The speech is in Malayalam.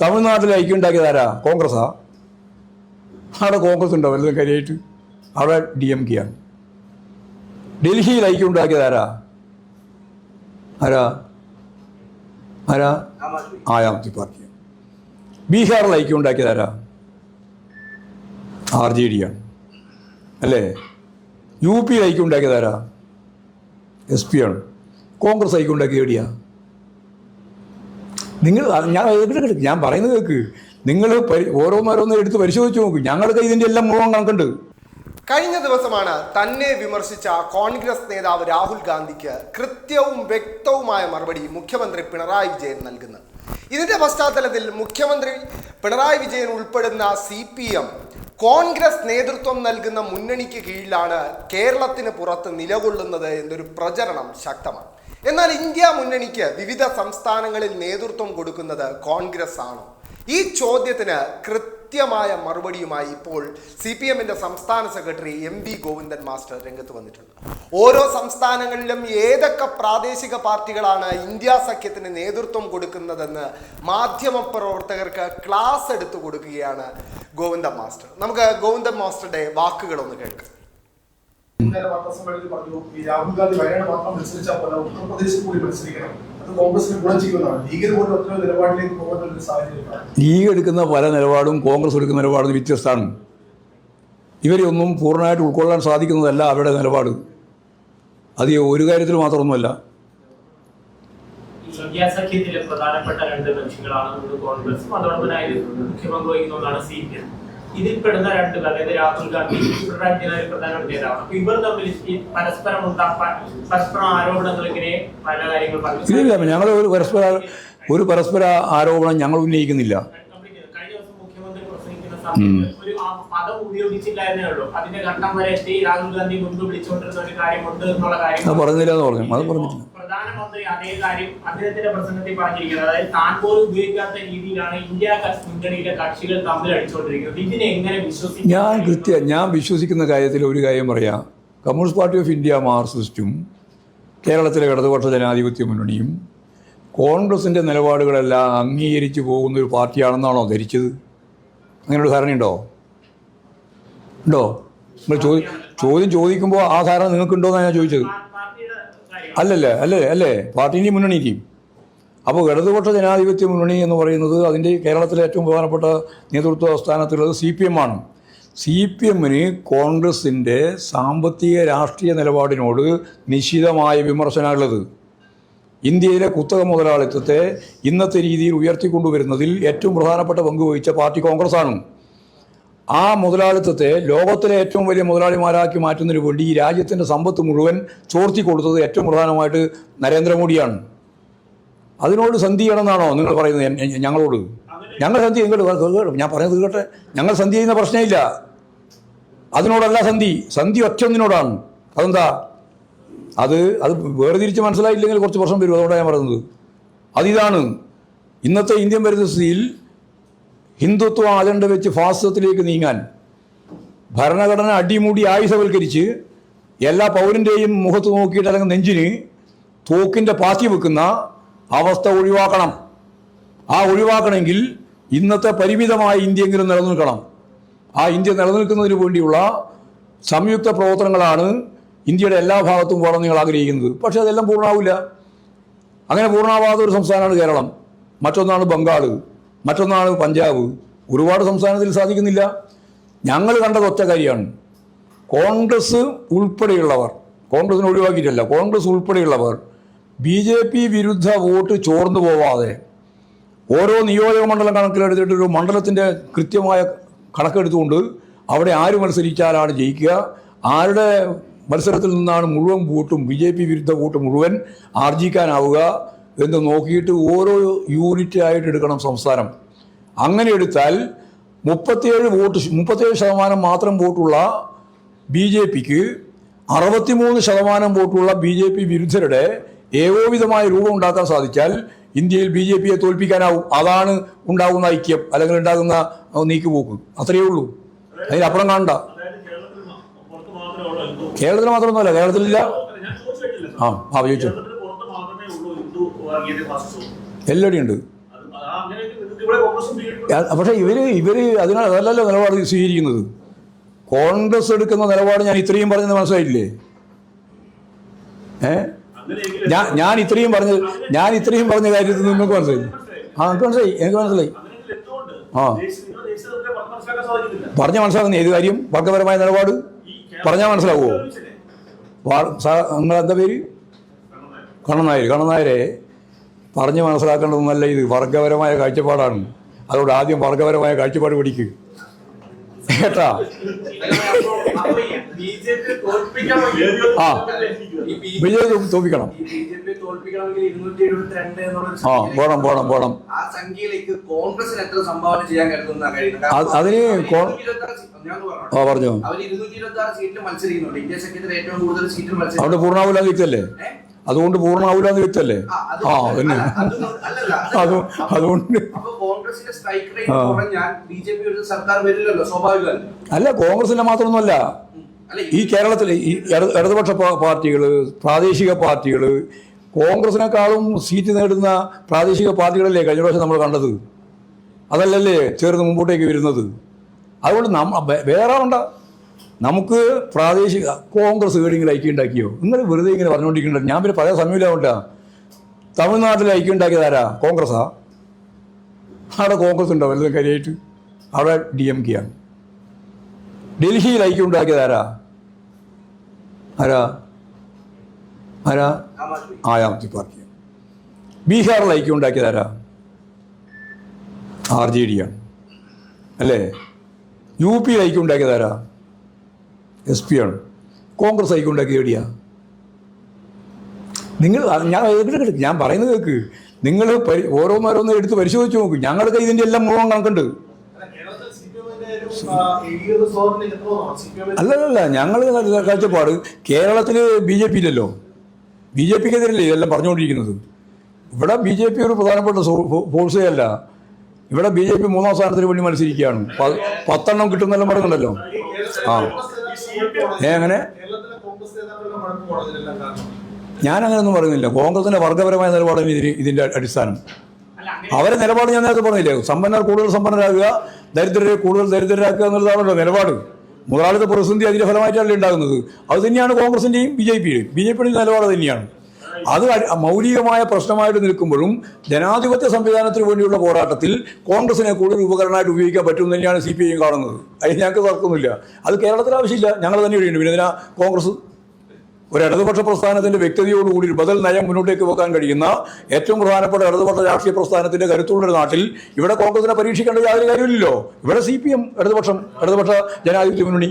തമിഴ്നാട്ടിൽ ഐക്യം ഉണ്ടാക്കിയത് ആരാ കോൺഗ്രസ്സാ? അവിടെ കോൺഗ്രസ് ഉണ്ടോ? വലുതും കാര്യമായിട്ട്? അവിടെ ഡി എം കെ ആണ്. ഡൽഹിയിൽ ഐക്യം ഉണ്ടാക്കിയത് ആരാ? ആരാ? ആരാ ആം ആദ്മി പാർട്ടി ബീഹാറിൽ ഐക്യം ഉണ്ടാക്കിയത് ആരാ ആർ ജെ ഡി ആണ്. അല്ലേ? യു പിയിൽ ഐക്യം ഉണ്ടാക്കിയത് ആരാ എസ് പി ആണ്. കോൺഗ്രസ് ഐക്യം ഉണ്ടാക്കിയ എവിടെയാ? നിങ്ങൾ ഞാൻ. ഞാൻ പറയുന്നത് കേൾക്ക്. നിങ്ങൾ ഓരോന്നോരോന്ന് എടുത്ത് പരിശോധിച്ച് നോക്കൂ. ഞങ്ങൾക്ക് ഇതിന്റെ എല്ലാം മുഴുവൻ കണക്കുണ്ട്. കഴിഞ്ഞ ദിവസമാണ് തന്നെ വിമർശിച്ച കോൺഗ്രസ് നേതാവ് രാഹുൽ ഗാന്ധിക്ക് കൃത്യവും വ്യക്തവുമായ മറുപടി മുഖ്യമന്ത്രി പിണറായി വിജയൻ നൽകുന്നത്. ഇതിന്റെ പശ്ചാത്തലത്തിൽ മുഖ്യമന്ത്രി പിണറായി വിജയൻ ഉൾപ്പെടുന്ന സി പി എം കോൺഗ്രസ് നേതൃത്വം നൽകുന്ന മുന്നണിക്ക് കീഴിലാണ് കേരളത്തിന് പുറത്ത് നിലകൊള്ളുന്നത് എന്നൊരു പ്രചരണം ശക്തമാണ്. എന്നാൽ ഇന്ത്യ മുന്നണിക്ക് വിവിധ സംസ്ഥാനങ്ങളിൽ നേതൃത്വം കൊടുക്കുന്നത് കോൺഗ്രസ് ആണ് ഈ ചോദ്യത്തിന് കൃത്യമായ മറുപടിയുമായി ഇപ്പോൾ സി പി എമ്മിന്റെ സംസ്ഥാന secretary M V Govindan master രംഗത്ത് വന്നിട്ടുണ്ട്. ഓരോ സംസ്ഥാനങ്ങളിലും ഏതൊക്കെ പ്രാദേശിക പാർട്ടികളാണ് ഇന്ത്യ സഖ്യത്തിന് നേതൃത്വം കൊടുക്കുന്നതെന്ന് മാധ്യമ പ്രവർത്തകർക്ക് ക്ലാസ് എടുത്തു കൊടുക്കുകയാണ് ഗോവിന്ദൻ മാസ്റ്റർ. നമുക്ക് ഗോവിന്ദൻ മാസ്റ്ററുടെ വാക്കുകളൊന്ന് കേൾക്കാം. ഇന്നലെ പറഞ്ഞു ഈ രാഹുൽ ഗാന്ധി വയനാട് മാത്രം മത്സരിച്ചാൽ പോലെ ഉത്തർപ്രദേശിൽ കൂടി മത്സരിക്കണം. ലീഗ് എടുക്കുന്ന പല നിലപാടും കോൺഗ്രസ് എടുക്കുന്ന നിലപാടും വ്യത്യസ്തമാണ്. ഇവരെയൊന്നും പൂർണമായിട്ട് ഉൾക്കൊള്ളാൻ സാധിക്കുന്നതല്ല അവരുടെ നിലപാട്. അത് ഒരു കാര്യത്തിൽ മാത്രമൊന്നുമല്ല. ഇന്ത്യ സഖ്യത്തിലെ പ്രധാനപ്പെട്ട രണ്ട് കക്ഷികളാണ് ഒന്ന് കോൺഗ്രസും. അതോടൊപ്പം മുഖ്യമന്ത്രി ഒന്നാണ് സി പി എം. ഇതിൽപ്പെടുന്ന രണ്ട് പേർ അതായത് രാഹുൽ ഗാന്ധി പിണറായി വിജയൻ പ്രധാനപ്പെട്ട നേതാവാണ് അപ്പൊ ഇവർ തമ്മിൽ പരസ്പരം ഉണ്ടാക്കാൻ പരസ്പരം ആരോപണങ്ങൾ ഇങ്ങനെ പല കാര്യങ്ങൾ പറഞ്ഞു. ഞങ്ങൾ ഒരു പരസ്പര ഒരു പരസ്പര ആരോപണം ഞങ്ങൾ ഉന്നയിക്കുന്നില്ല. കഴിഞ്ഞ ദിവസം മുഖ്യമന്ത്രി പ്രസംഗിക്കുന്ന സമയത്ത് ഒരു പദം ഉപയോഗിച്ചില്ലായിരുന്നേ ഉള്ളൂ. അതിന്റെ ഘട്ടം വരെ എത്തി രാഹുൽ ഗാന്ധി മുൻപ് വിളിച്ചുകൊണ്ടിരുന്ന ഒരു കാര്യമുണ്ട് എന്നുള്ള കാര്യം പറഞ്ഞില്ല എന്ന് പറഞ്ഞു. അത് പറഞ്ഞിട്ടില്ല. പ്രധാനമന്ത്രി അതേ കാര്യം അദ്ദേഹത്തിന്റെ പ്രസംഗത്തിൽ പറഞ്ഞിരിക്കുന്നത്. അതായത് താൻ പോലും ഉപയോഗിക്കാത്ത രീതിയിലാണ് ഇന്ത്യ മുന്നണിയിലെ കക്ഷികൾ തമ്മിൽ അടിച്ചുകൊണ്ടിരിക്കുന്നത് ഇതിനെ എങ്ങനെ വിശ്വസിക്കും? ഞാൻ കൃത്യ ഞാൻ വിശ്വസിക്കുന്ന കാര്യത്തിൽ ഒരു കാര്യം പറയാം. കമ്മ്യൂണിസ്റ്റ് പാർട്ടി ഓഫ് ഇന്ത്യ മാർക്സിസ്റ്റും കേരളത്തിലെ ഇടതുപക്ഷ ജനാധിപത്യ മുന്നണിയും കോൺഗ്രസിന്റെ നിലപാടുകളെല്ലാം അംഗീകരിച്ചു പോകുന്ന ഒരു പാർട്ടിയാണെന്നാണോ ധരിച്ചത്? ഒരു ധാരണയുണ്ടോ? ഉണ്ടോ? നിങ്ങൾ ചോദ്യം ചോദ്യം ചോദിക്കുമ്പോൾ ആ ധാരണ നിങ്ങൾക്കുണ്ടോ എന്നാണ് ഞാൻ ചോദിച്ചത്. അല്ലല്ലേ അല്ലേ അല്ലേ? പാർട്ടിന്റെയും മുന്നണിക്കും. അപ്പോൾ ഇടതുപക്ഷ ജനാധിപത്യ മുന്നണി എന്ന് പറയുന്നത് അതിന്റെ കേരളത്തിലെ ഏറ്റവും പ്രധാനപ്പെട്ട നേതൃത്വ സ്ഥാനത്തുള്ളത് സി പി എം ആണ്. സി പി എമ്മിന് കോൺഗ്രസിന്റെ സാമ്പത്തിക രാഷ്ട്രീയ നിലപാടിനോട് നിശ്ചിതമായ വിമർശനമുള്ളത് ഇന്ത്യയിലെ കുത്തക മുതലാളിത്തത്തെ ഇന്നത്തെ രീതിയിൽ ഉയർത്തിക്കൊണ്ടുവരുന്നതിൽ ഏറ്റവും പ്രധാനപ്പെട്ട പങ്ക് വഹിച്ച പാർട്ടി കോൺഗ്രസ്സാണ് ആ മുതലാളിത്തത്തെ ലോകത്തിലെ ഏറ്റവും വലിയ മുതലാളിമാരാക്കി മാറ്റുന്നതിന് വേണ്ടി ഈ രാജ്യത്തിന്റെ സമ്പത്ത് മുഴുവൻ ചോർത്തി കൊടുത്തത് ഏറ്റവും പ്രധാനമായിട്ട് നരേന്ദ്രമോദിയാണ്. അതിനോട് സന്ധി ചെയ്യണമെന്നാണോ നിങ്ങൾ പറയുന്നത് ഞങ്ങളോട്? ഞങ്ങൾ സന്ധി നിങ്ങൾ ഞാൻ പറയുന്നത് കേട്ടെ. ഞങ്ങൾ സന്ധി ചെയ്യുന്ന പ്രശ്നമില്ല. അതിനോടല്ല സന്ധി. സന്ധി ഒറ്റൊന്നിനോടാണ്. അതെന്താ? അത് അത് വേർതിരിച്ച് മനസ്സിലായില്ലെങ്കിൽ കുറച്ച് പ്രശ്നം വരും. അതുകൊണ്ടാണ് ഞാൻ പറയുന്നത്. അതിതാണ്. ഇന്നത്തെ ഇന്ത്യൻ പരിസ്ഥിതിയിൽ ഹിന്ദുത്വ അജണ്ട വെച്ച് ഫാസിസത്തിലേക്ക് നീങ്ങാൻ ഭരണഘടന അടിമുടി ആയുധവൽക്കരിച്ച് എല്ലാ പൗരന്റെയും മുഖത്ത് നോക്കിയിട്ട് അല്ലെങ്കിൽ നെഞ്ചിന് തോക്കിന്റെ പാത്തി വെക്കുന്ന അവസ്ഥ ഒഴിവാക്കണം. ആ ഒഴിവാക്കണമെങ്കിൽ ഇന്നത്തെ പരിമിതമായ ഇന്ത്യയെങ്കിലും നിലനിൽക്കണം. ആ ഇന്ത്യ നിലനിൽക്കുന്നതിന് വേണ്ടിയുള്ള സംയുക്ത പ്രവർത്തനങ്ങളാണ് ഇന്ത്യയുടെ എല്ലാ ഭാഗത്തും പോകണം നിങ്ങൾ ആഗ്രഹിക്കുന്നത്. പക്ഷേ അതെല്ലാം പൂർണമാവില്ല. അങ്ങനെ പൂർണമാവാത്ത ഒരു സംസ്ഥാനമാണ് കേരളം. മറ്റൊന്നാണ് ബംഗാൾ മറ്റൊന്നാണ് പഞ്ചാബ്. ഒരുപാട് സംസ്ഥാനത്തിൽ സാധിക്കുന്നില്ല. ഞങ്ങൾ കണ്ടത് ഒറ്റ കാര്യമാണ്. കോൺഗ്രസ് ഉൾപ്പെടെയുള്ളവർ കോൺഗ്രസിനെ ഒഴിവാക്കിയിട്ടല്ല കോൺഗ്രസ് ഉൾപ്പെടെയുള്ളവർ ബി ജെ പി വിരുദ്ധ വോട്ട് ചോർന്നു പോവാതെ ഓരോ നിയോജക മണ്ഡലം കണക്കിലെടുത്തിട്ട് ഒരു മണ്ഡലത്തിന്റെ കൃത്യമായ കണക്കെടുത്തുകൊണ്ട് അവിടെ ആര് മത്സരിച്ചാലാണ് ജയിക്കുക? ആരുടെ മത്സരത്തിൽ നിന്നാണ് മുഴുവൻ വോട്ടും ബി ജെ പി വിരുദ്ധ വോട്ട് മുഴുവൻ ആർജിക്കാനാവുക? എന്ന് നോക്കിയിട്ട് ഓരോ യൂണിറ്റ് ആയിട്ട് എടുക്കണം സംസ്ഥാനം അങ്ങനെ എടുത്താൽ മുപ്പത്തിയേഴ് വോട്ട് മുപ്പത്തിയേഴ് ശതമാനം മാത്രം വോട്ടുള്ള ബി ജെ പിക്ക് അറുപത്തിമൂന്ന് ശതമാനം വോട്ടുള്ള ബി ജെ പി വിരുദ്ധരുടെ ഏകോപിതമായ രൂപം ഉണ്ടാക്കാൻ സാധിച്ചാൽ ഇന്ത്യയിൽ ബി ജെ പിയെ തോൽപ്പിക്കാനാവും. അതാണ് ഉണ്ടാകുന്ന ഐക്യം അല്ലെങ്കിൽ ഉണ്ടാകുന്ന നീക്കുപോക്ക്. അത്രയേ ഉള്ളൂ. അതിനപ്പുറം കാണണ്ട. കേരളത്തിൽ മാത്രമൊന്നുമല്ല കേരളത്തിലില്ല. ആ ആ ചോദിച്ചു. എല്ലായിടെയും ഉണ്ട് പക്ഷേ ഇവർ ഇവർ അതിനാൽ അതല്ലല്ലോ നിലപാട് സ്വീകരിക്കുന്നത്. കോൺഗ്രസ് എടുക്കുന്ന നിലപാട് ഞാൻ ഇത്രയും പറഞ്ഞത് മനസ്സിലായില്ലേ ഏ? ഞാൻ ഞാൻ ഇത്രയും പറഞ്ഞ ഞാൻ ഇത്രയും പറഞ്ഞ കാര്യത്തിൽ നിങ്ങൾക്ക് മനസ്സിലായി? ആ എനിക്ക് മനസ്സിലായി? എനിക്ക് മനസ്സിലായി. ആ. പറഞ്ഞാൽ പറഞ്ഞ മനസ്സിലാകുന്ന ഏത് കാര്യം? വർഗപരമായ നിലപാട്? പറഞ്ഞാൽ മനസ്സിലാവുമോ? നിങ്ങളെന്താ പേര്? കണ്ണൻ നായർ. കണ്ണൻ നായരെ? പറഞ്ഞ് മനസ്സിലാക്കേണ്ടതൊന്നല്ല ഇത്. വർഗപരമായ കാഴ്ചപ്പാടാണ്. അതുകൊണ്ട് ആദ്യം വർഗപരമായ കാഴ്ചപ്പാട് പിടിക്ക്. കേട്ടാ? ആ. ബി ജെ പി തോൽപ്പിക്കണം. ആ പോണം പോണം പോണം. അതിന് ആ പറഞ്ഞോ. അവിടെ വ്യക്തല്ലേ ഏ? അതുകൊണ്ട് പൂർണമാവില്ല എന്ന് ആ, ആ പിന്നെ അത് അതുകൊണ്ട് അല്ല കോൺഗ്രസിന്റെ മാത്രമൊന്നുമല്ല. ഈ കേരളത്തിൽ ഈ ഇടതുപക്ഷ പാർട്ടികൾ പ്രാദേശിക പാർട്ടികൾ കോൺഗ്രസിനേക്കാളും സീറ്റ് നേടുന്ന പ്രാദേശിക പാർട്ടികളല്ലേ കഴിഞ്ഞ പ്രാവശ്യം നമ്മൾ കണ്ടത്? അതല്ലല്ലേ ചേർന്ന് മുമ്പോട്ടേക്ക് വരുന്നത്? അതുകൊണ്ട് നമ്മ വേറെ ഉണ്ട നമുക്ക് പ്രാദേശിക കോൺഗ്രസ് ഏടെങ്കിലും ഐക്യം ഉണ്ടാക്കിയോ? നിങ്ങൾ വെറുതെ ഇങ്ങനെ പറഞ്ഞുകൊണ്ടിരിക്കുന്നുണ്ട്. ഞാൻ പിന്നെ പല സമയമില്ല കൊണ്ടാ. തമിഴ്നാട്ടിൽ ഐക്യം ഉണ്ടാക്കിയതാരാ കോൺഗ്രസ്സാ? അവിടെ കോൺഗ്രസ് ഉണ്ടോ? വലുതും കാര്യമായിട്ട്. അവിടെ ഡി എം കെ ആണ്. ഡൽഹിയിൽ ഐക്യം ഉണ്ടാക്കിയത് ആരാ? ആരാ? ആം ആദ്മി പാർട്ടി. ബീഹാറിൽ ഐക്യം ഉണ്ടാക്കിയതാരാ ആർ ജെ ഡി ആണ്. അല്ലേ? യു പിയിൽ ഐക്യം ഉണ്ടാക്കിയതാരാ എസ് പി ആണ്. കോൺഗ്രസ് ഐക്യം ഉണ്ടാക്കിയത് എവിടെയാ? നിങ്ങൾ ഞാൻ. ഞാൻ പറയുന്നത് കേൾക്ക് നിങ്ങൾ ഓരോന്നോരോന്ന് എടുത്ത് പരിശോധിച്ച് നോക്കും. ഞങ്ങൾക്ക് ഇതിന്റെ എല്ലാം മുഴുവൻ കണക്കുണ്ട്. അല്ലല്ല ഞങ്ങൾ കാഴ്ചപ്പാട് കേരളത്തിൽ ബി ജെ പി ഇല്ലല്ലോ. ബി ജെ പിക്കെതിരല്ലേ ഇതെല്ലാം പറഞ്ഞുകൊണ്ടിരിക്കുന്നത്? ഇവിടെ ബി ജെ പി ഒരു പ്രധാനപ്പെട്ട ഫോഴ്സേ അല്ല. ഇവിടെ ബി ജെ പി മൂന്നാം സ്ഥാനത്തിന് വേണ്ടി മത്സരിക്കുകയാണ്. പത്തെണ്ണം കിട്ടുന്നെല്ലാം പറയുന്നുണ്ടല്ലോ ആ. കോൺഗ്രസ് ഞാനങ്ങനൊന്നും പറയുന്നില്ല. കോൺഗ്രസിന്റെ വർഗപരമായ നിലപാടും ഇതിന് ഇതിന്റെ അടിസ്ഥാനം. അവരെ നിലപാട് ഞാൻ നേരത്തെ പറഞ്ഞില്ലേ? സമ്പന്നർ കൂടുതൽ സമ്പന്നരാകുക ദരിദ്രരെ കൂടുതൽ ദരിദ്രരാക്കുക എന്നുള്ളതാണല്ലോ നിലപാട്. മുതലാളിത്ത പ്രതിസന്ധി അതിന്റെ ഫലമായിട്ടല്ലേ ഉണ്ടാകുന്നത്. അത് തന്നെയാണ് കോൺഗ്രസിന്റെയും ബി ജെ പിയുടെയും. ബി ജെ പിയുടെ നിലപാട് തന്നെയാണ്. അത് മൗലികമായ പ്രശ്നമായിട്ട് നിൽക്കുമ്പോഴും ജനാധിപത്യ സംവിധാനത്തിന് വേണ്ടിയുള്ള പോരാട്ടത്തിൽ കോൺഗ്രസിനെ കൂടുതൽ ഉപകരണമായിട്ട് ഉപയോഗിക്കാൻ പറ്റും തന്നെയാണ് സി പി ഐ കാണുന്നത്. അതിന് ഞങ്ങൾക്ക് തർക്കമൊന്നുമില്ല. അത് കേരളത്തിൽ ആവശ്യമില്ല. ഞങ്ങൾ തന്നെ ഇവിടെയുണ്ട് പിന്നെ അതിനാ കോൺഗ്രസ് ഒരു ഇടതുപക്ഷ പ്രസ്ഥാനത്തിന്റെ വ്യക്തതയോടുകൂടി ബദൽ നയം മുന്നോട്ടേക്ക് വെക്കാൻ കഴിയുന്ന ഏറ്റവും പ്രധാനപ്പെട്ട ഇടതുപക്ഷ രാഷ്ട്രീയ പ്രസ്ഥാനത്തിന്റെ കരുത്തുള്ള നാട്ടിൽ ഇവിടെ കോൺഗ്രസിനെ പരീക്ഷിക്കേണ്ട യാതൊരു കാര്യമില്ലല്ലോ ഇവിടെ സി പി എം ഇടതുപക്ഷം ഇടതുപക്ഷ ജനാധിപത്യ മുന്നണി.